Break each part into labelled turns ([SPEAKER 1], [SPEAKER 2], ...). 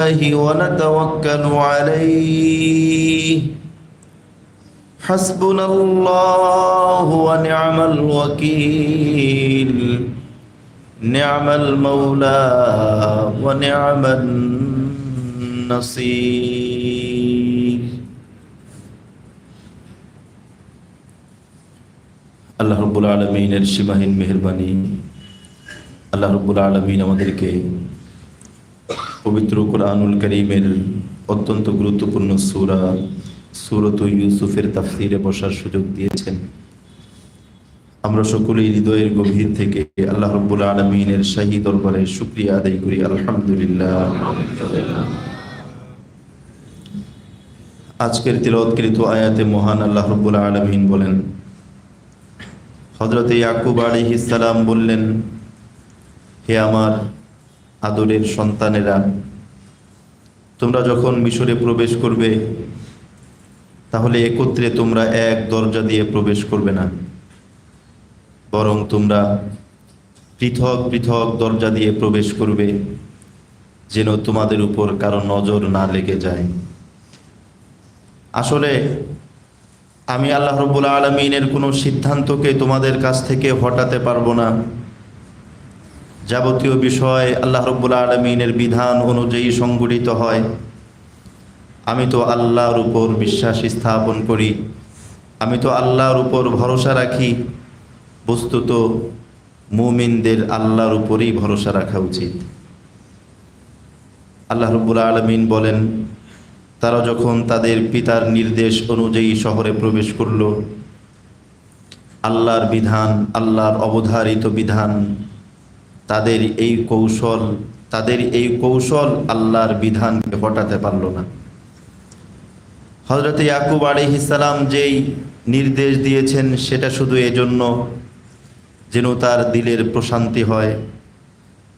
[SPEAKER 1] ونتوكل عليه حسبنا الله ونعم الوكيل نعم المولى ونعم النصير আল্লাহ রব্বুল আলমিনের সীমাহীন মেহরবানি আল্লাহ রব্বুল আলমিন আমাদেরকে পবিত্র কোরআনুল করিমের অত্যন্ত গুরুত্বপূর্ণ সুরা, সুরত ইউসুফের তাফসিরে বসার সুযোগ দিয়েছেন। আমরা সকলেই হৃদয়ের গভীর থেকে আল্লাহ রব্বুল আলমিনের শাহী দরবারে শুক্রিয়া আদায় করি, আলহামদুলিল্লাহ। আজকের তিলৎকৃত আয়াতে মহান আল্লাহ রব্বুল আলমিন বলেন হজরত ইয়াকুব আলিহিসাল্লাম বললেন, হে আমার আদরের সন্তানেরা, তোমরা যখন মিশরে প্রবেশ করবে, তাহলে একত্রে তোমরা এক দরজা দিয়ে প্রবেশ করবে না। বরং তোমরা পৃথক পৃথক দরজা দিয়ে প্রবেশ করবে, যেন তোমাদের উপর কারও নজর না লেগে যায়। আসলে, আমি আল্লাহ রব্বুল আলমিনের কোনো সিদ্ধান্তকে তোমাদের কাছ থেকে হটাতে পারব না। যাবতীয় বিষয় আল্লাহ রব্বুল আলমিনের বিধান অনুযায়ী সংগঠিত হয়। আমি তো আল্লাহর উপর বিশ্বাস স্থাপন করি। আমি তো আল্লাহর উপর ভরসা রাখি। বস্তুত মুমিনদের আল্লাহর উপরেই ভরসা রাখা উচিত। আল্লাহ রব্বুল আলমিন বলেন, তারা যখন তাদের পিতার নির্দেশ অনুযায়ী শহরে প্রবেশ করল, আল্লাহর বিধান, আল্লাহর অবধারিত বিধান তাদের এই কৌশল, তাদের এই কৌশল আল্লাহর বিধানকে হটাতে পারল না। হজরত ইয়াকুব আলিহিসাল্লাম যেই নির্দেশ দিয়েছেন সেটা শুধু এজন্য যেন তার দিলের প্রশান্তি হয়।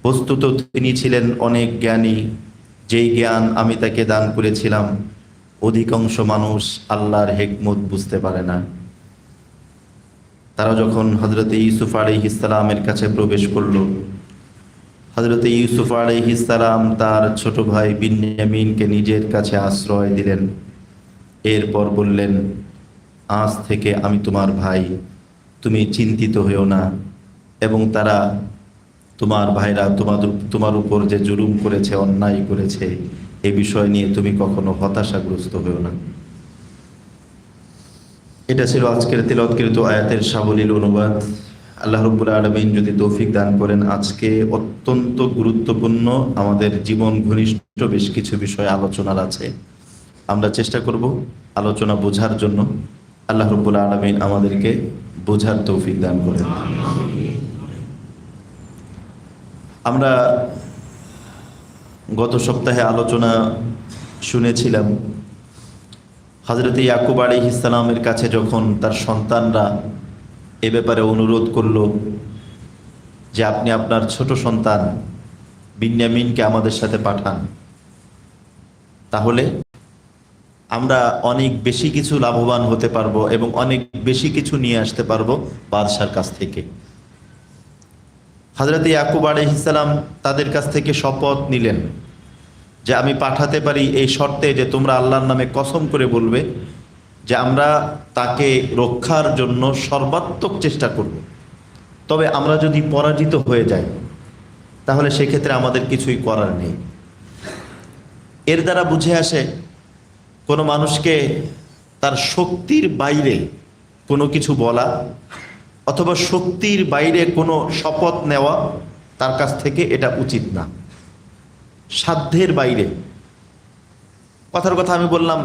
[SPEAKER 1] বস্তুত তিনি ছিলেন অনেক জ্ঞানী, যেই জ্ঞান আমি তাকে দান করেছিলাম, অধিকাংশ মানুষ আল্লাহর হেকমত বুঝতে পারে না। তারা যখন হজরত ইউসুফ আলী ইসলামের কাছে প্রবেশ করল হজরত ইউসুফ আলী ইসলাম তার ছোট ভাই বিনিয়ামিনকে নিজের কাছে আশ্রয় দিলেন। এরপর বললেন, আজ থেকে আমি তোমার ভাই। তুমি চিন্তিত হয়েও না এবং তারা তোমার ভাইরা তোমাদের তোমার উপর যে জুলুম করেছে, অন্যায় করেছে, এ বিষয় নিয়ে তুমি কখনো হতাশাগ্রস্ত হয়েও না। এটা ছিল আজকের তিলৎকৃত আয়াতের সাবলীল অনুবাদ। আল্লাহ রব্বুল আলমিন যদি তৌফিক দান করেন, আজকে অত্যন্ত গুরুত্বপূর্ণ আমাদের জীবন ঘনিষ্ঠ বেশ কিছু বিষয় আলোচনার আছে। আমরা চেষ্টা করব আলোচনা বোঝার জন্য। আল্লাহ রব্বুল আলমিন আমাদেরকে বোঝার তৌফিক দান করেন। আমরা গত সপ্তাহে আলোচনা শুনেছিলাম হজরত ইয়াকুব আলী ইসলামের কাছে যখন তার সন্তানরা এ ব্যাপারে অনুরোধ করল যে আপনি আপনার ছোট সন্তান বিন্যামিনকে আমাদের সাথে পাঠান। তাহলে আমরা অনেক বেশি কিছু লাভবান হতে পারব এবং অনেক বেশি কিছু নিয়ে আসতে পারব বাদশার কাছ থেকে। হজরত ইয়াকুব আলহিসাল্লাম তাদের কাছ থেকে শপথ নিলেন যে আমি পাঠাতে পারি এই শর্তে যে তোমরা আল্লাহর নামে কসম করে বলবে যে আমরা তাকে রক্ষার জন্য সর্বাত্মক চেষ্টা করব। তবে আমরা যদি পরাজিত হয়ে যাই, তাহলে সেক্ষেত্রে আমাদের কিছুই করার নেই। এর দ্বারা বুঝে আসে, কোনো মানুষকে তার শক্তির বাইরে কোনো কিছু বলা অথবা শক্তির বাইরে কোনো শপথ নেওয়া তার কাছ থেকে এটা উচিত না। সাধ্যের বাইরে। কথার কথা আমি বললাম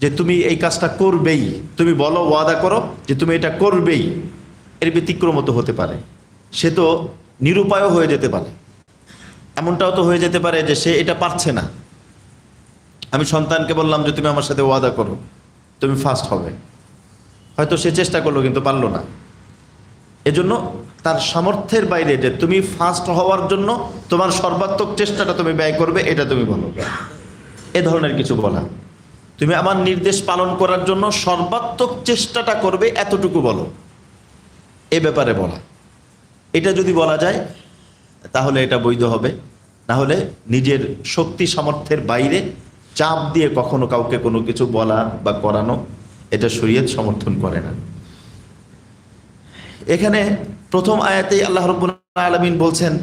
[SPEAKER 1] যে তুমি এই কাজটা করবেই। তুমি বলো, ওয়াদা করো যে তুমি এটা করবেই। এর ব্যতিক্রমত হতে পারে। সে তো নিরুপায়ও হয়ে যেতে পারে। এমনটাও তো হয়ে যেতে পারে যে সে এটা পারছে না। আমি সন্তানকে বললাম যে, তুমি আমার সাথে ওয়াদা করো। তুমি ফার্স্ট হবে। হয়তো সে চেষ্টা করল, কিন্তু পারল না। এজন্য তার সামর্থ্যের বাইরে যে তুমি ফার্স্ট হওয়ার জন্য তোমার সর্বাত্মক চেষ্টাটা তুমি ব্যয় করবে, এটা তুমি বলো। এ ধরনের কিছু বলা। তুমি আমার নির্দেশ পালন করার জন্য সর্বাত্মক চেষ্টাটা করবে এতটুকু বলো। এ ব্যাপারে বলা। এটা যদি বলা যায়, তাহলে এটা বৈধ হবে। না হলে নিজের শক্তি সামর্থ্যের বাইরে চাপ দিয়ে কখনো কাউকে কোনো কিছু বলা বা করানো, এটা শরীয়ত সমর্থন করে না। এখানে প্রথম আয়াতেই আল্লাহ রব্বুল আলমিন বলছেন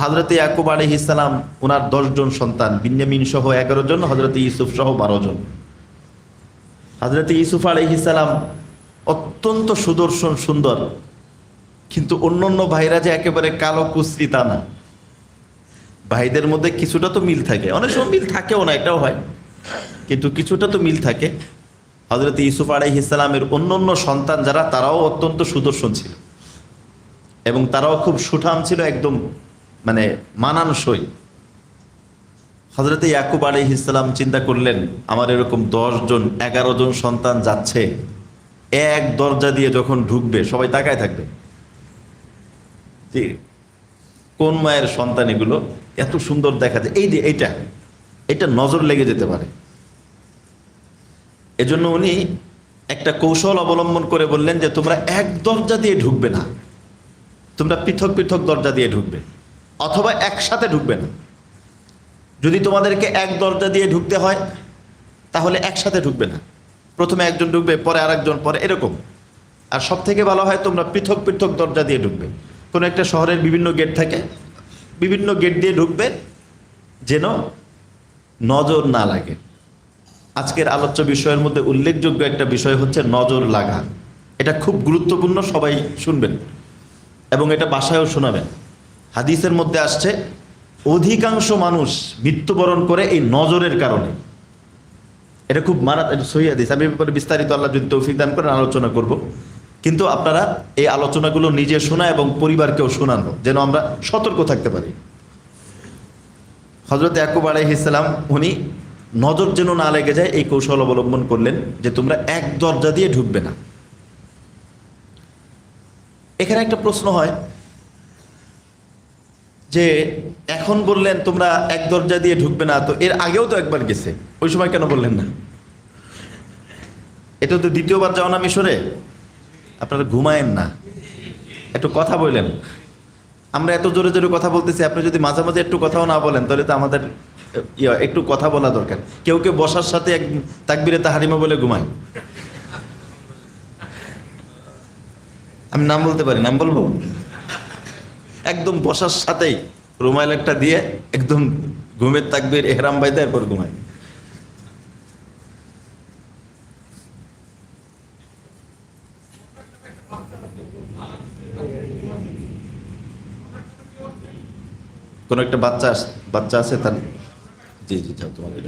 [SPEAKER 1] হজরত ইয়াকুব আলী ইসলাম ওনার দশজন সন্তান, বিন্যামিন সহ এগারো জন, হজরত ইউসুফ সহ বারো জন। হজরত ইউসুফ আলী ইসলাম অত্যন্ত সুদর্শন, সুন্দর, কিন্তু অন্য অন্য ভাইরা যে একেবারে কালো কুস্তি তা না। ভাইদের মধ্যে কিছুটা তো মিল থাকে। অনেক সময় মিল থাকেও না, এটাও হয়। কিন্তু কিছুটা তো মিল থাকে। হজরত ইউসুফ আলাই ইসলামের অন্য অন্য সন্তান যারা, তারাও অত্যন্ত সুদর্শন ছিল। এবং তারাও খুব সুঠাম ছিল, একদম মানে মানানসই। হজরত ইয়াকুব আলী ইসলাম চিন্তা করলেন, আমার এরকম দশ জন, এগারো জন সন্তান যাচ্ছে, এক দরজা দিয়ে যখন ঢুকবে, সবাই তাকায় থাকবে। কোন মায়ের সন্তান এগুলো? এত সুন্দর দেখা যায়। এই যে এইটা, এটা নজর লেগে যেতে পারে। এজন্য উনি একটা কৌশল অবলম্বন করে বললেন যে, তোমরা এক দরজা দিয়ে ঢুকবে না। তোমরা পৃথক পৃথক দরজা দিয়ে ঢুকবে। অথবা একসাথে ঢুকবে না যদি তোমাদেরকে এক দরজা দিয়ে ঢুকতে হয়, তাহলে একসাথে ঢুকবে না। প্রথমে একজন ঢুকবে, পরে আরেকজন, পরে এরকম। আর সব থেকে ভালো হয় তোমরা পৃথক পৃথক দরজা দিয়ে ঢুকবে। কোনো একটা শহরের বিভিন্ন গেট থাকে। বিভিন্ন গেট দিয়ে ঢুকবে যেন নজর না লাগে। আজকের আলোচ্য বিষয়ের মধ্যে উল্লেখযোগ্য একটা বিষয় হচ্ছে নজর লাগা। এটা খুব গুরুত্বপূর্ণ, সবাই শুনবেন। এবং এটা বাসায়ও শোনাবেন। হাদিসের মধ্যে আসছে, অধিকাংশ মানুষ মৃত্যুবরণ করে এই নজরের কারণে। এটা খুব মারা সহি আমি ব্যাপারে বিস্তারিত আল্লাহ যদি তৌফিক দান করেন, আলোচনা করব। কিন্তু আপনারা এই আলোচনাগুলো নিজে শোনা এবং পরিবারকেও শোনানো, যেন আমরা সতর্ক থাকতে পারি। হজরত ইয়াকুব আলাইহিসাল্লাম উনি নজর যেন না লেগে যায়, এই কৌশল অবলম্বন করলেন যে তোমরা এক দরজা দিয়ে ঢুকবে না। এখানে একটা প্রশ্ন হয় যে এখন বললেন, তোমরা এক দরজা দিয়ে ঢুকবে না। তো এর আগেও তো একবার গেছে। ওই সময় কেন বললেন না? এটা তো দ্বিতীয়বার যাও না মিশরে? আপনারা ঘুমায়েন না। একটু কথা বললেন আমরা এত জোরে জোরে কথা বলতেছি, আপনি যদি মাঝে মাঝে একটু কথাও না বলেন, তাহলে তো আমাদের একটু কথা বলা দরকার। কেউ কেউ বসার সাথে এক তাকবিরে তাহারিমা বলে ঘুমায়। আমি নাম বলতে পারি, নাম বলব? একদম বসার সাথেই রুমাইল একটা দিয়ে একদম ঘুমের তাকবির এহরাম বাইতে এরপর ঘুমায়। কোন একটা বাচ্চা বাচ্চা আছে তার? জি জি, যাও, তোমাকে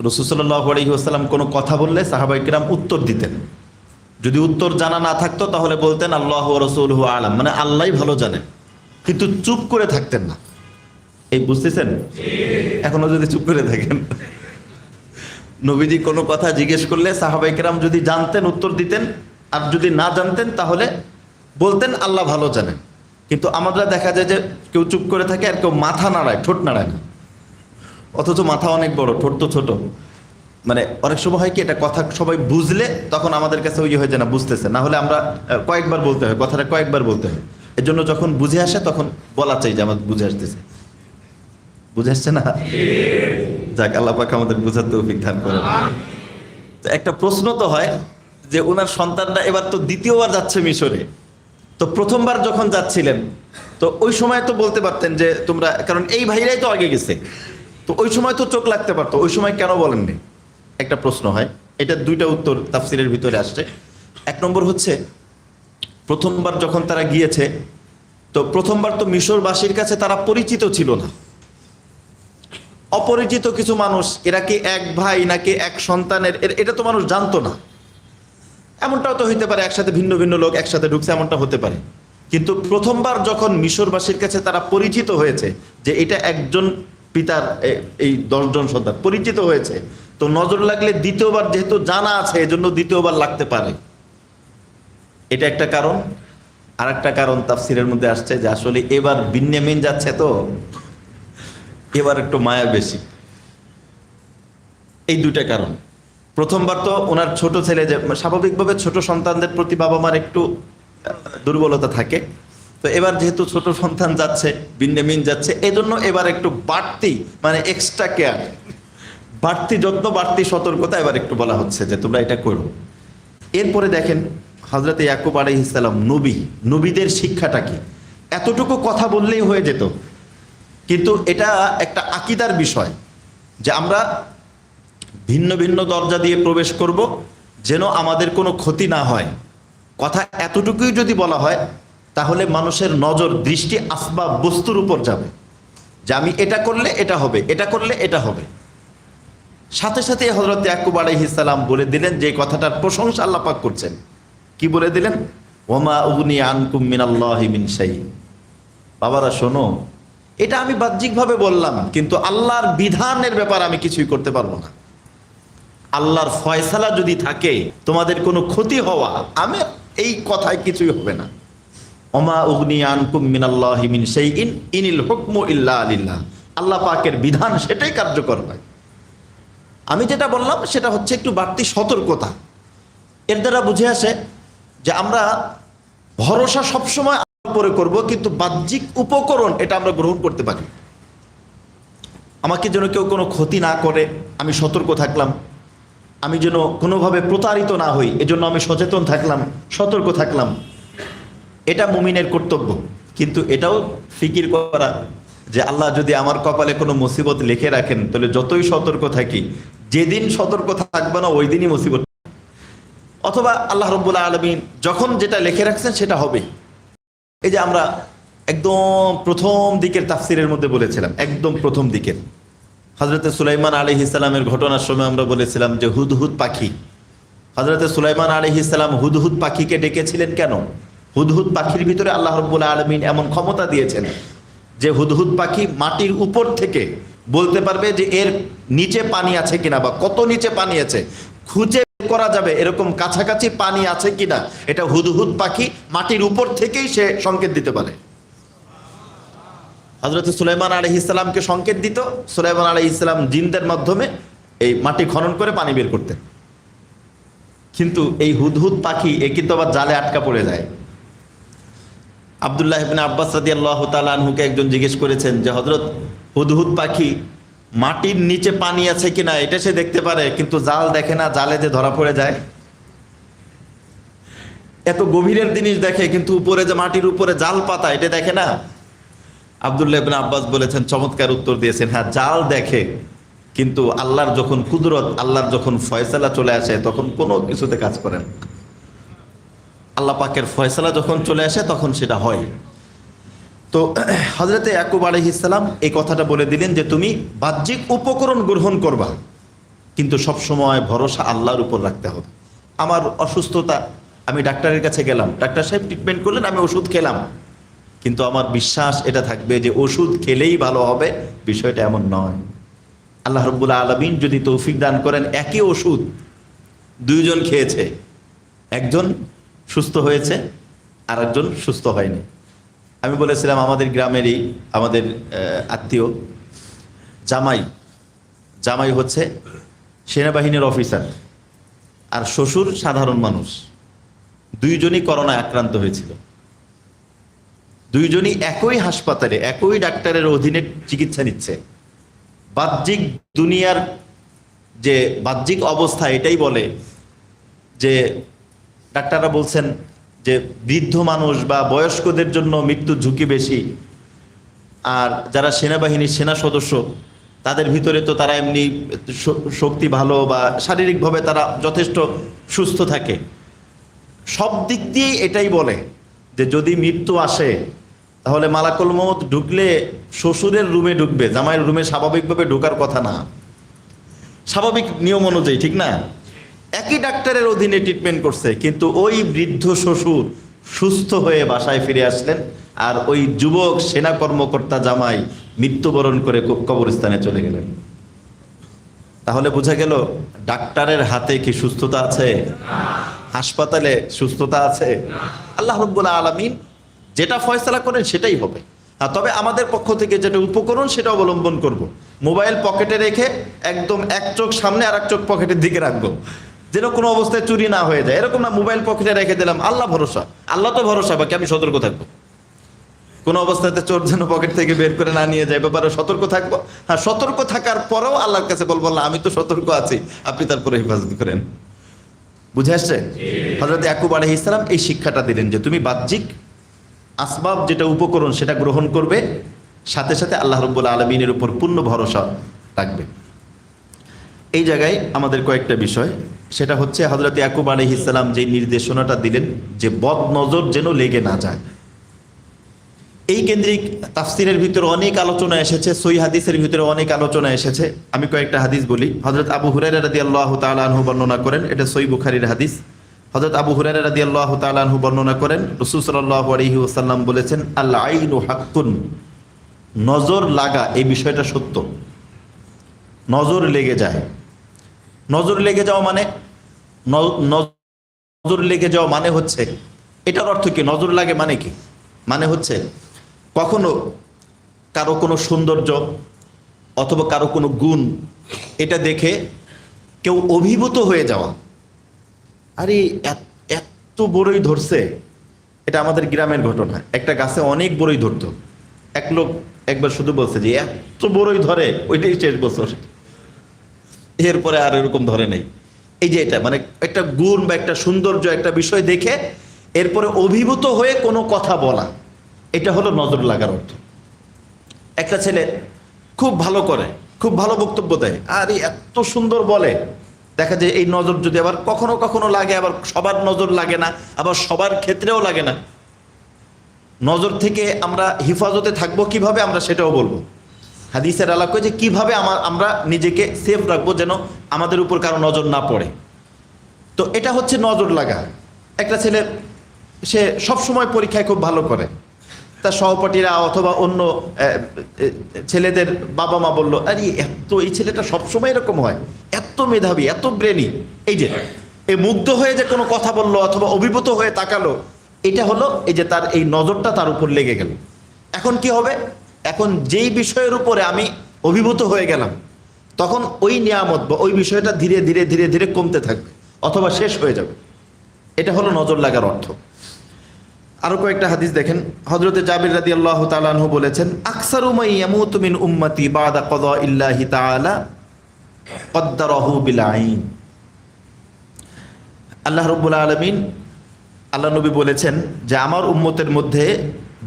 [SPEAKER 1] রসুসাল্লাহ আলহিহাস্লাম কোনো কথা বললে সাহাবাইকিরাম উত্তর দিতেন। যদি উত্তর জানা না থাকতো, তাহলে বলতেন আল্লাহ রসুল আলম। মানে আল্লাহ ভালো জানেন, কিন্তু চুপ করে থাকতেন না। এই বুঝতেছেন? এখনও যদি চুপ করে থাকেন। নবীজি কোনো কথা জিজ্ঞেস করলে সাহাবাইকেরাম যদি জানতেন, উত্তর দিতেন, আর যদি না জানতেন, তাহলে বলতেন আল্লাহ ভালো জানেন। কিন্তু আমরা দেখা যায় যে কেউ চুপ করে থাকে আর কেউ মাথা নাড়ায়, ঠোঁট নাড়ায় না। অথচ মাথা অনেক বড়, ঠোঁট তো ছোট। মানে অনেক সময় হয় কি, এটা কথা সবাই বুঝলে তখন আমাদের কাছে ওই হয়ে যায় না, বুঝতেছে। না হলে আমরা কয়েকবার বলতে হয়, কথাটা কয়েকবার বলতে হয়। এর জন্য যখন বুঝে আসে, তখন বলা চাই যে আমার বুঝে আসতেছে। বুঝে আসছে না? যাক, আল্লাহ পাক আমাদের বুঝার তৌফিক দান একটা প্রশ্ন তো হয় যে ওনার সন্তানরা এবার তো দ্বিতীয়বার যাচ্ছে মিশরে। তো প্রথমবার যখন যাচ্ছিলেন, তো ওই সময় তো বলতে পারতেন যে তোমরা, কারণ এই ভাইরাই তো আগে গেছে। তো ওই সময় তো চোখ লাগতে পারতো, ওই সময় কেন বলেননি? একটা প্রশ্ন হয়। এটা দুইটা উত্তর তাফসিরের ভিতরে আসছে। এক নম্বর হচ্ছে, প্রথমবার যখন তারা গিয়েছে, তো প্রথমবার তো মিশরবাসীর কাছে তারা পরিচিত ছিল না। অপরিচিত কিছু মানুষ, এরা কি এক ভাই নাকি এক সন্তানের এটা তো মানুষ জানতো না। এমনটাও তো হইতে পারে, একসাথে ভিন্ন ভিন্ন লোক একসাথে ঢুকছে, এমনটা হতে পারে। কিন্তু প্রথমবার যখন মিশরবাসীর কাছে তারা পরিচিত হয়েছে, যে এটা একজন পিতার এই দশজন সন্তান পরিচিত হয়েছে তো নজর লাগলে দ্বিতীয়বার যেহেতু জানা আছে, এজন্য দ্বিতীয়বার লাগতে পারে। এটা একটা কারণ। আর একটা কারণ তাফসিরের মধ্যে আসছে যে আসলে এবার বিন্যামিন যাচ্ছে তো, এবার একটু মায়া বেশি। এই দুইটা কারণ। প্রথমবার তো ওনার ছোট ছেলে যে, স্বাভাবিকভাবে ছোট সন্তানদের প্রতি বাবা মার একটু দুর্বলতা থাকে। তো এবার যেহেতু ছোট সন্তান যাচ্ছে বিন্যামিন যাচ্ছে, এজন্য এবার একটু বাড়তি মানে এক্সট্রা কেয়ার বাড়তি যত্ন, বাড়তি সতর্কতা এবার একটু বলা হচ্ছে যে তোমরা এটা করো। এরপরে দেখেন হজরত ইয়াকুব আলাই ইসলাম নবী, নবীদের শিক্ষাটা কি? এতটুকু কথা বললেই হয়ে যেত। কিন্তু এটা একটা আকিদার বিষয় যে আমরা ভিন্ন ভিন্ন দরজা দিয়ে প্রবেশ করব যেন আমাদের কোনো ক্ষতি না হয়। কথা এতটুকুই যদি বলা হয়, তাহলে মানুষের নজর, দৃষ্টি আসবাব, বস্তুর উপর যাবে। যে আমি এটা করলে এটা হবে, এটা করলে এটা হবে। সাথে সাথে হজরত ইয়াকুব আলাইহিসাল্লাম বলে দিলেন যে কথাটার প্রশংসা আল্লাহ পাক করছেন। কি বলে দিলেন? ওমা উগনি আনকুম মিনাল্লাহি মিন শাই। বাবারা, শোনো, এটা আমি বাহ্যিকভাবে বললাম, কিন্তু আল্লাহর বিধানের ব্যাপার আমি কিছুই করতে পারব না। আল্লাহর ফয়সালা যদি থাকে, তোমাদের কোনো ক্ষতি হওয়া, আমি এই কথায় কিছুই হবে না। ওমা উগনি আনকুম মিনাল্লাহি মিন শাইইন, ইনিল হুকমু ইল্লা আলিল্লাহ আল্লাহ পাকের বিধান সেটাই কার্যকর হয়। আমি যেটা বললাম, সেটা হচ্ছে একটু বাড়তি সতর্কতা। এর দ্বারা বুঝে আসে যে আমরা ভরসা সবসময় উপরে করব, কিন্তু বাহ্যিক উপকরণ এটা আমরা গ্রহণ করতে পারি আমাকে যেন কেউ কোনো ক্ষতি না করে, আমি সতর্ক থাকলাম। আমি যেন কোনোভাবে প্রতারিত না হই, এজন্য আমি সচেতন থাকলাম, সতর্ক থাকলাম। এটা মুমিনের কর্তব্য, কিন্তু এটাও ফিকির করা যে আল্লাহ যদি আমার কপালে কোনো মুসিবত লিখে রাখেন, তাহলে যতই সতর্ক থাকি যেদিন সতর্ক থাকবে না ওই দিনই মুসিবত। অথবা আল্লাহ রব্বুল্লাহ আলমিন যখন যেটা লিখে রাখছেন, সেটা হবে। এই যে আমরা একদম প্রথম দিকের তাফসিরের মধ্যে বলেছিলাম, একদম প্রথম দিকের। হজরতে সুলাইমান আলী ইসলামের ঘটনার সময় আমরা বলেছিলাম যে হুদহুদ পাখি। হজরতে সুলাইমান আলী ইসলাম হুদহুদ পাখিকে ডেকেছিলেন কেন? হুদহুদ পাখির ভিতরে আল্লাহ রব্বুল্লাহ আলমিন এমন ক্ষমতা দিয়েছেন যে হুদহুদ পাখি মাটির উপর থেকে বলতে পারবে যে এর নিচে পানি আছে কিনা বা কত নিচে পানি আছে। খুঁজে করা যাবে এরকম কাছাকাছি পানি আছে কিনা। এটা হুদহুদ পাখি মাটির উপর থেকেই সে সংকেত দিতে পারে। হজরত সুলাইমান আলহ ইসলামকে সংকেত দিত। সুলাইমান আলহ ইসলাম জিনদের মাধ্যমে এই মাটি খনন করে পানি বের করতেন। কিন্তু এই হুদহুদ পাখি এ কিন্তু আবার জালে আটকা পড়ে যায়। আবদুল্লাহ আব্বাস রাদি আল্লাহ তালহুকে একজন জিজ্ঞেস করেছেন যে হজরত হুদহুদ পাখি, মাটির নিচে পানি আছে কিনা এটা সে দেখতে পারে, কিন্তু জাল দেখে না, জালে যে ধরা পড়ে যায়। এত গভীরের জিনিস দেখে, কিন্তু উপরে যে মাটির উপরে জাল পাতা, এটা দেখে না? আবদুল্লাহ আব্বাস বলেছেন, চমৎকার উত্তর দিয়েছেন হ্যাঁ জাল দেখে, কিন্তু আল্লাহর যখন কুদরত, আল্লাহর যখন ফয়সালা চলে আসে, তখন কোনো কিছুতে কাজ করেন আল্লাহ পাকের ফয়সালা যখন চলে আসে, তখন সেটা হয়। তো হজরতে ইয়াকুব আলহিসাল্লাম এই কথাটা বলে দিলেন যে তুমি বাহ্যিক উপকরণ গ্রহণ করবা, কিন্তু সব সময় ভরসা আল্লাহর উপর রাখতে হবে। আমার অসুস্থতা, আমি ডাক্তারের কাছে গেলাম, ডাক্তার সাহেব ট্রিটমেন্ট করলেন, আমি ওষুধ খেলাম। কিন্তু আমার বিশ্বাস এটা থাকবে যে ওষুধ খেলেই ভালো হবে, বিষয়টা এমন নয়। আল্লাহ রব্বুল্লা আলমিন যদি তৌফিক দান করেন, একই ওষুধ দুইজন খেয়েছে, একজন সুস্থ হয়েছে আর একজন সুস্থ হয়নি। আমি বলেছিলাম আমাদের গ্রামেরই আমাদের আত্মীয়। জামাই জামাই হচ্ছে সেনাবাহিনীর অফিসার আর শ্বশুর সাধারণ মানুষ। দুইজনই করোনায় আক্রান্ত হয়েছিল। দুইজনই একই হাসপাতালে, একই ডাক্তারের অধীনে চিকিৎসা নিচ্ছে। বাহ্যিক দুনিয়ার যে বাহ্যিক অবস্থা এটাই বলে যে ডাক্তাররা বলছেন যে বৃদ্ধ মানুষ বা বয়স্কদের জন্য মৃত্যুর ঝুঁকি বেশি, আর যারা সেনাবাহিনীর সেনা সদস্য, তাদের ভিতরে তো তারা এমনি শক্তি ভালো বা শারীরিকভাবে তারা যথেষ্ট সুস্থ থাকে। সব দিক দিয়েই এটাই বলে যে যদি মৃত্যু আসে, তাহলে মালাকুল মত ঢুকলে শ্বশুরের রুমে ঢুকবে, জামাইয়ের রুমে স্বাভাবিকভাবে ঢোকার কথা না। স্বাভাবিক নিয়ম অনুযায়ী, ঠিক না? একই ডাক্তারের অধীনে ট্রিটমেন্ট করছে, কিন্তু ওই বৃদ্ধ শ্বশুর সুস্থ হয়ে বাসায় ফিরে আসলেন আর ওই যুবক সেনা কর্মকর্তা জামাই মৃত্যুবরণ করে কবরস্থানে চলে গেলেন। তাহলে বোঝা গেল ডাক্তারের হাতে কি সুস্থতা আছে? হাসপাতালে সুস্থতা আছে? আল্লাহ রব্বুল আলমিন যেটা ফয়সলা করেন সেটাই হবে। আর তবে আমাদের পক্ষ থেকে যেটা উপকরণ সেটা অবলম্বন করব। মোবাইল পকেটে রেখে একদম এক চোখ সামনে আর এক চোখ পকেটের দিকে রাখব। যেন কোনো অবস্থায় চুরি না হয়ে যায়। এরকম না মোবাইল পকেটে রেখে দিলাম, আল্লাহ ভরসা। আল্লাহ তো ভরসা, বাকি আমি সতর্ক থাকব। কোনো অবস্থাতে চোর যেন পকেট থেকে বের করে না নিয়ে যায়, ব্যাপারে সতর্ক থাকব। হ্যাঁ সতর্ক থাকার পরেও আল্লাহর কাছে বলব, আল্লাহ, আমি তো সতর্ক আছি, আপনি তারপরে হেফাজত করেন। বুঝে আসছে? হজরত ইয়াকুব আলহ ইসলাম এই শিক্ষাটা দিলেন যে তুমি বাহ্যিক আসবাব যেটা উপকরণ সেটা গ্রহণ করবে, সাথে সাথে আল্লাহ রব্বুল আলমিনের উপর পূর্ণ ভরসা রাখবে। এই জায়গায় আমাদের কয়েকটা বিষয়। সেটা হচ্ছে হজরত ইয়াকুব আলহ ইসলাম যে নির্দেশনাটা দিলেন যে বদ নজর যেন লেগে না যায়। এই কেন্দ্রিক তাফসিরের ভিতরে অনেক আলোচনা এসেছে সই হাদিসের ভিতরে অনেক আলোচনা এসেছে। আমি কয়েকটা হাদিস বলি। হজরত আবু হুরাইরা রাদি আল্লাহ তালু বর্ণনা করেন, এটা সই বুখারির হাদিস। হজরত আবু হুরাইরা রাদি আল্লাহ তালু বর্ণনা করেন, রসুল সাল্লাহ আলহি ওসাল্লাম বলেছেন আল্লাহ আইনু হাক্কুন নজর লাগা, এই বিষয়টা সত্য। নজর লেগে যায়। নজর লেগে যাওয়া মানে নজর লেগে যাওয়া মানে হচ্ছে, এটার অর্থ কি? নজর লাগে মানে কি? মানে হচ্ছে, কখনো কারও কোনো সৌন্দর্য অথবা কারও কোনো গুণ, এটা দেখে কেউ অভিভূত হয়ে যাওয়া। আরে এত- বড়ই ধরছে, এটা আমাদের গ্রামের ঘটনা। একটা গাছে অনেক বড়ই ধরতো। এক লোক একবার শুধু বলছে যে, এত বড়ই ধরে, ওইটাই শেষ বছর। এরপরে আর এরকম ধরে নেই। এই যে এটা মানে একটা গুণ বা একটা সৌন্দর্য, একটা বিষয় দেখে এরপরে অভিভূত হয়ে কোনো কথা বলা, এটা হলো নজর লাগার অর্থ। একটা ছেলে খুব ভালো করে, খুব ভালো বক্তব্য দেয়, আর এত সুন্দর বলে। দেখা যায় এই নজর যদি আবার কখনো কখনো লাগে, আবার সবার নজর লাগে না, আবার সবার ক্ষেত্রেও লাগে না। নজর থেকে আমরা হেফাজতে থাকব কীভাবে, আমরা সেটাও বলব। হাদিসের আলাপে যে কীভাবে আমার আমরা নিজেকে সেফ রাখব যেন আমাদের উপর কারও নজর না পড়ে। তো এটা হচ্ছে নজর লাগা। একটা ছেলে, সে সব সময় পরীক্ষায় খুব ভালো করে। তার সহপাঠীরা অথবা অন্য ছেলেদের বাবা মা বলল, আরে, এত, এই ছেলেটা সবসময় এরকম হয়। এত মেধাবী, এত ব্রেনি এই যে এই মুগ্ধ হয়ে যে কোনো কথা বলল অথবা অভিভূত হয়ে তাকালো, এটা হলো এই যে তার, এই নজরটা তার উপর লেগে গেল। এখন কি হবে? এখন যেই বিষয়ের উপরে আমি অভিভূত হয়ে গেলাম, তখন ওই নিয়ামত বা ওই বিষয়টা ধীরে ধীরে ধীরে ধীরে কমতে থাকবে, অথবা শেষ হয়ে যাবে। এটা হলো নজর লাগার অর্থ। আরও কয়েকটা হাদিস দেখেন। হজরতে জাবির রাদি আল্লাহ তালানহু বলেছেন আকসারুমাই উম্মতি বাদা কদা ইল্লাহি তাআলা কদ্দারাহু বিল আল্লাহ রাব্বুল আলামিন আল্লাহ নবী বলেছেন যে আমার উম্মতের মধ্যে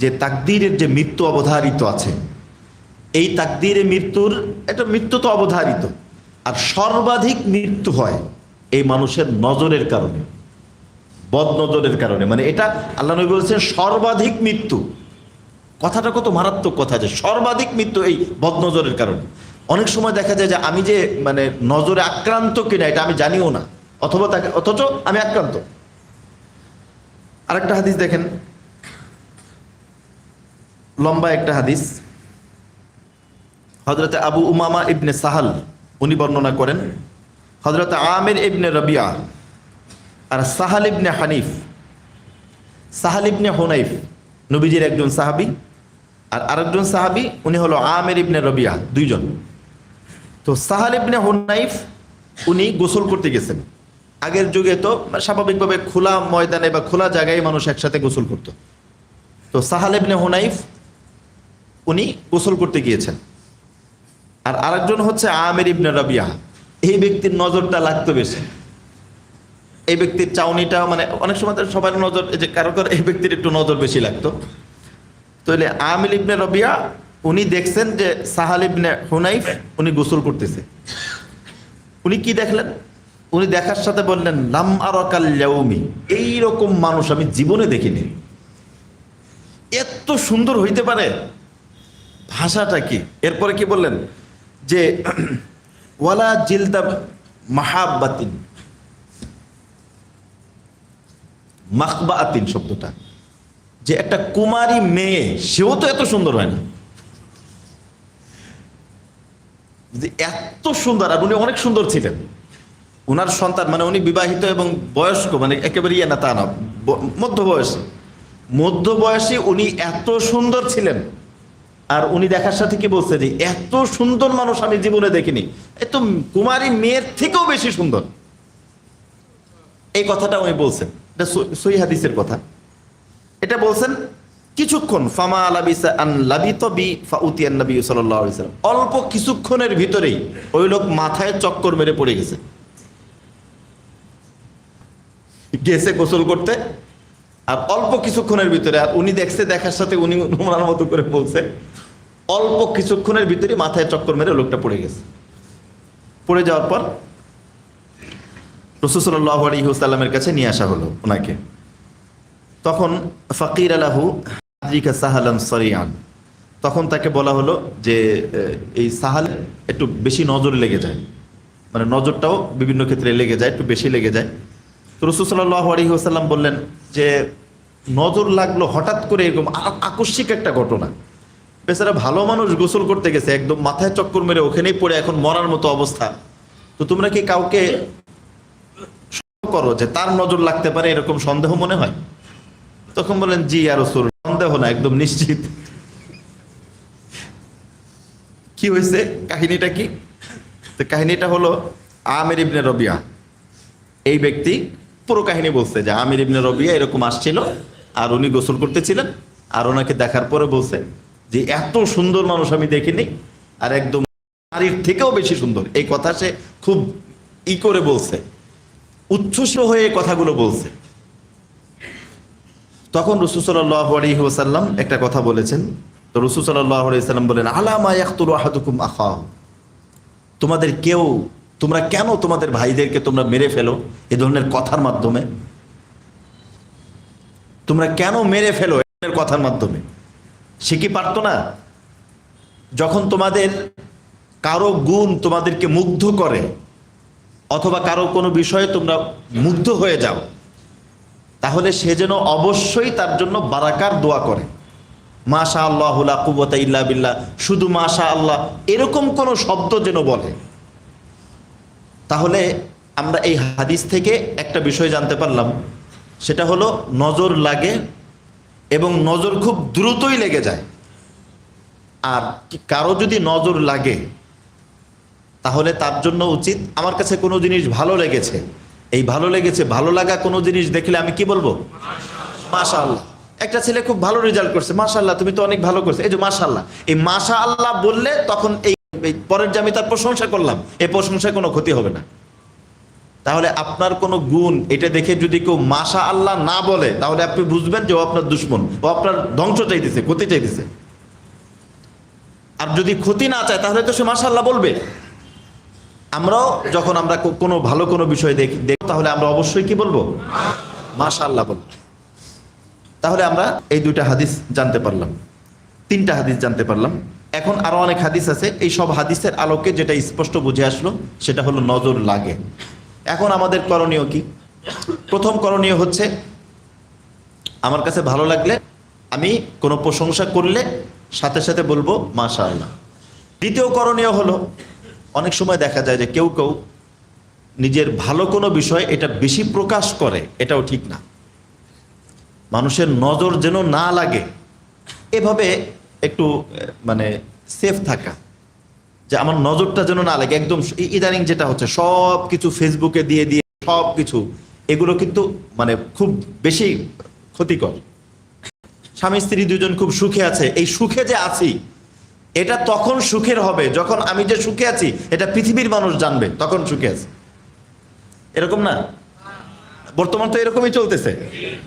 [SPEAKER 1] যে তাকদীরের যে মৃত্যু অবধারিত আছে, এই তাকদীরে মৃত্যুর এটা মৃত্যু তো অবধারিত। আর সর্বাধিক মৃত্যু হয় এই মানুষের নজরের কারণে, বদনজরের কারণে। মানে এটা আল্লাহ নবী বলছেন সর্বাধিক মৃত্যু। কথাটা কত মারাত্মক কথা যে সর্বাধিক মৃত্যু এই বদনজরের কারণে। অনেক সময় দেখা যায় যে আমি যে মানে নজরে আক্রান্ত কিনা, এটা আমি জানিও না। অথবা তাকে অথচ আমি আক্রান্ত। আরেকটা হাদিস দেখেন। লম্বা একটা হাদিস। হজরতে আবু উমামা ইবনে সাহাল, উনি বর্ণনা করেন হজরত আমির ইবনে রবিয়া আর সাহাল ইবনে হানিফ। সাহাল ইবনে হুনাইফ, নবীজির একজন সাহাবি আর আরেকজন সাহাবি, উনি হলো আমের ইবনে রবিয়া, দুইজন। তো সাহাল ইবনে হুনাইফ, উনি গোসল করতে গেছেন। আগের যুগে তো স্বাভাবিকভাবে খোলা ময়দানে বা খোলা জায়গায় মানুষ একসাথে গোসল করত। তো সাহাল ইবনে হুনাইফ, উনি গোসল করতে গিয়েছেন। আর আরেকজন হচ্ছে আমের ইবনে রবিয়া। এই ব্যক্তির নজরটা লাগতো বেশি। এই ব্যক্তির চাউনিটা মানে অনেক সময় তো সবার নজর যে কারও কারও এই ব্যক্তির একটু নজর বেশি লাগতো। তাহলে আমিল ইবনে রবিয়া, উনি দেখছেন যে সাহাল ইবনে হুনাইফ, উনি গোসল করতেছে। উনি কি দেখলেন? উনি দেখার সাথে বললেন, লাম আরকাল ইয়াউমি। এইরকম মানুষ আমি জীবনে দেখিনি। এত সুন্দর হইতে পারে। ভাষাটা কি? এরপরে কি বললেন? যে, ওয়ালা জিলদা মাহাব্বাতিন। মাকবা আতিন শব্দটা। যে একটা কুমারী মেয়ে, সেও তো এত সুন্দর হয় না। এত সুন্দর, আর উনি অনেক সুন্দর ছিলেন। উনার সন্তান মানে উনি বিবাহিত এবং বয়স্ক মানে একেবারে ইয়ে না, তা না, ব- মধ্য বয়সী মধ্য বয়সী উনি এত সুন্দর ছিলেন। আর উনি দেখার সাথে কি বলছে যে, এত সুন্দর মানুষ আমি জীবনে দেখিনি। এত কুমারী মেয়ের থেকেও বেশি সুন্দর। এই কথাটা উনি বলছেন। এটা সই- হাদিসের কথা। এটা বলছেন কিছুক্ষণ, ফামা আলাবিসা আন লাবিত নবী অল্প কিছুক্ষণের ভিতরেই ওই লোক মাথায় চক্কর মেরে পড়ে গেছে। গেছে গোসল করতে, আর অল্প কিছুক্ষণের ভিতরে, আর উনি দেখছে দেখার সাথে উনি ওনার মতো করে বলছে, অল্প কিছুক্ষণের ভিতরে মাথায় চক্কর মেরে লোকটা পড়ে গেছে। পড়ে যাওয়ার পর রসুসল্লাহ আলহিউসাল্লামের কাছে নিয়ে আসা হলো ওনাকে। তখন ফকির আলাহু আদ্রিকা সাহালান সরিয়ান। তখন তাকে বলা হলো যে এই সাহাল একটু বেশি নজর লেগে যায়। মানে নজরটাও বিভিন্ন ক্ষেত্রে লেগে যায়, একটু বেশি লেগে যায়। তো রসুসল্লাহ আলহিউসাল্লাম বললেন যে, নজর লাগল হঠাৎ করে এরকম আকস্মিক একটা ঘটনা। বেচারা ভালো মানুষ গোসল করতে গেছে, একদম মাথায় চক্কর মেরে ওখানেই পড়ে, এখন মরার মতো অবস্থা। তো তোমরা কি কাউকে করো যে তার নজর লাগতে পারে এরকম সন্দেহ মনে হয়? তখন বলেন জি আর রসুল, সন্দেহ না, একদম নিশ্চিত। কি হয়েছে? কাহিনীটা কি? তো কাহিনীটা হলো আমির ইবনে রবিয়া এই ব্যক্তি পুরো কাহিনী বলছে যে আমির ইবনে রবিয়া এরকম আসছিল আর উনি গোসল করতেছিলেন আর ওনাকে দেখার পরে বলছে যে এত সুন্দর মানুষ আমি দেখিনি আর একদম নারীর থেকেও বেশি সুন্দর। এই কথা সে খুব ই করে বলছে। উচ্ছ্বস হয়ে কথাগুলো বলছে। তখন রসুসল্লাহ আলী ওসাল্লাম একটা কথা বলেছেন। তো রসুসল্লাহ আলাইসাল্লাম বলেন আলামা ইয়াকতুল আহাদুকুম আখাহ? তোমাদের কেউ তোমরা কেন তোমাদের ভাইদেরকে তোমরা মেরে ফেলো এ ধরনের কথার মাধ্যমে? তোমরা কেন মেরে ফেলো এ ধরনের কথার মাধ্যমে? সে কি পারতো না? যখন তোমাদের কারও গুণ তোমাদেরকে মুগ্ধ করে, অথবা কারও কোনো বিষয়ে তোমরা মুগ্ধ হয়ে যাও, তাহলে সে যেন অবশ্যই তার জন্য বারাকার দোয়া করে। মাশা আল্লাহ কুবতা ইল্লা বিল্লাহ, শুধু মাশা আল্লাহ এরকম কোনো শব্দ যেন বলে। তাহলে আমরা এই হাদিস থেকে একটা বিষয় জানতে পারলাম। সেটা হলো নজর লাগে এবং নজর খুব দ্রুতই লেগে যায়। আর কারও যদি নজর লাগে, তাহলে তার জন্য উচিত, আমার কাছে কোনো জিনিস ভালো লেগেছে। এই ভালো লেগেছে, ভালো লাগা কোনো জিনিস দেখলে আমি কি বলব? মাশাআল্লাহ। একটা ছেলে খুব ভালো রেজাল্ট করছে। মাশাআল্লাহ, তুমি তো অনেক ভালো করছ। এই যে মাশাআল্লাহ। এই মাশা আল্লাহ বললে তখন এই পরের যে আমি তার প্রশংসা করলাম এই প্রশংসায় কোনো ক্ষতি হবে না। তাহলে আপনার কোনো গুণ এটা দেখে যদি কেউ মাশা আল্লাহ না বলে, তাহলে আপনি বুঝবেন যে ও আপনার দুশ্মন, ও আপনার ধ্বংস চাইতেছে, ক্ষতি চাইতেছে। আর যদি ক্ষতি না চায়, তাহলে তো সে মাশা আল্লাহ বলবে। আমরাও যখন আমরা কোনো ভালো কোনো বিষয় দেখি দেখ তাহলে আমরা অবশ্যই কি বলব? মাশা আল্লাহ বলব। তাহলে আমরা এই দুইটা হাদিস জানতে পারলাম। তিনটা হাদিস জানতে পারলাম। এখন আরও অনেক হাদিস আছে। এই সব হাদিসের আলোকে যেটা স্পষ্ট বুঝে আসলো, সেটা হলো নজর লাগে। এখন আমাদের করণীয় কি? প্রথম করণীয় হচ্ছে, আমার কাছে ভালো লাগলে আমি কোনো প্রশংসা করলে সাথে সাথে বলব মাশা আল্লাহ দ্বিতীয় করণীয় হলো, অনেক সময় দেখা যায় যে কেউ কেউ নিজের ভালো কোনো বিষয় এটা বেশি প্রকাশ করে, এটাও ঠিক না। মানুষের নজর যেন না লাগে, এভাবে একটু মানে সেফ থাকা। যে আমার নজরটা যেন না লাগে, একদম ইদানিং যেটা হচ্ছে সব কিছু ফেসবুকে দিয়ে দিয়ে সব কিছু এগুলো কিন্তু মানে খুব বেশি ক্ষতিকর। স্বামী, স্ত্রী দুজন খুব সুখে আছে। এই সুখে যে আছি, এটা তখন সুখের হবে। যখন আমি যে সুখে আছি, এটা পৃথিবীর মানুষ জানবে, তখন সুখে আছে। এরকম না? বর্তমান তো এরকমই চলতেছে।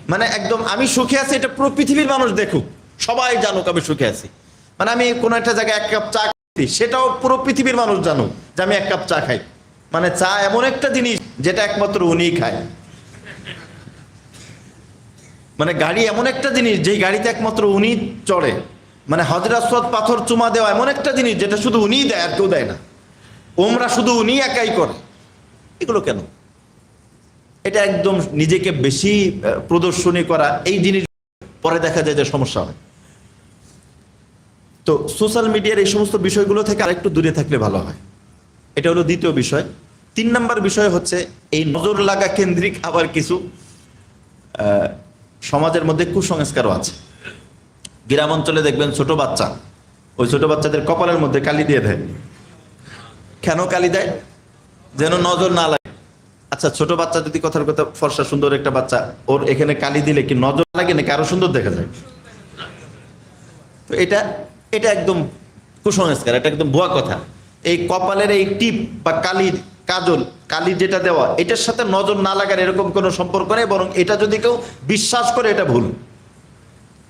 [SPEAKER 1] মানে একদম আমি সুখে আছি, এটা পুরো পৃথিবীর মানুষ দেখুক। সবাই জানুক আমি সুখে আছি। মানে আমি কোনো একটা জায়গায় এক কাপ চা খাচ্ছি সেটাও পুরো পৃথিবীর মানুষ জানুক যে আমি এক কাপ চা খাই। মানে চা এমন একটা জিনিস যেটা একমাত্র উনিই খায়। মানে গাড়ি এমন একটা জিনিস যেই গাড়িতে একমাত্র উনি চড়ে। মানে হজরাসদ পাথর চুমা দেওয়া এমন একটা জিনিস যেটা শুধু উনিই দেয় আর কেউ দেয় না। ওমরা শুধু উনি একাই করে। এগুলো কেন? এটা একদম নিজেকে বেশি প্রদর্শনী করা, এই জিনিস পরে দেখা যায় যে সমস্যা হয়। তো সোশ্যাল মিডিয়ার এই সমস্ত বিষয়গুলো থেকে আরেকটু দূরে থাকলে ভালো হয়। এটা হলো দ্বিতীয় বিষয়। তিন নাম্বার বিষয় হচ্ছে এই নজর লাগা কেন্দ্রিক আবার কিছু সমাজের মধ্যে কুসংস্কারও আছে। গ্রাম অঞ্চলে দেখবেন ছোট বাচ্চা, ওই ছোট বাচ্চাদের কপালের মধ্যে কালি দিয়ে দেয়। কেন কালি দেয়? যেন নজর না লাগে। আচ্ছা ছোট বাচ্চা যদি কথার কথা ফর্সা সুন্দর একটা বাচ্চা, ওর এখানে কালি দিলে কি নজর লাগে নাকি আরও সুন্দর দেখা যায়? তো এটা এটা একদম কুসংস্কার, এটা একদম ভুয়া কথা। এই কপালের এই টিপ বা কালির কাজল কালি যেটা দেওয়া, এটার সাথে নজর না লাগার এরকম কোনো সম্পর্ক নেই, বরং এটা যদি কেউ বিশ্বাস করে, এটা ভুল।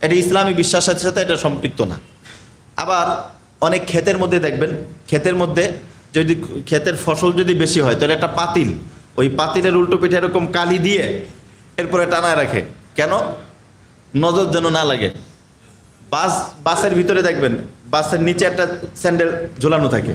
[SPEAKER 1] এটা ইসলামী বিশ্বাসের সাথে এটা সম্পৃক্ত না। আবার অনেক ক্ষেতের মধ্যে দেখবেন, ক্ষেতের মধ্যে যদি ক্ষেতের ফসল যদি বেশি হয়, তাহলে একটা পাতিল, ওই পাতিলের উল্টো পিঠে এরকম কালি দিয়ে এরপরে টানায় রাখে। কেন? নজর যেন না লাগে। বাস বাসের ভিতরে দেখবেন বাসের নিচে একটা স্যান্ডেল ঝোলানো থাকে।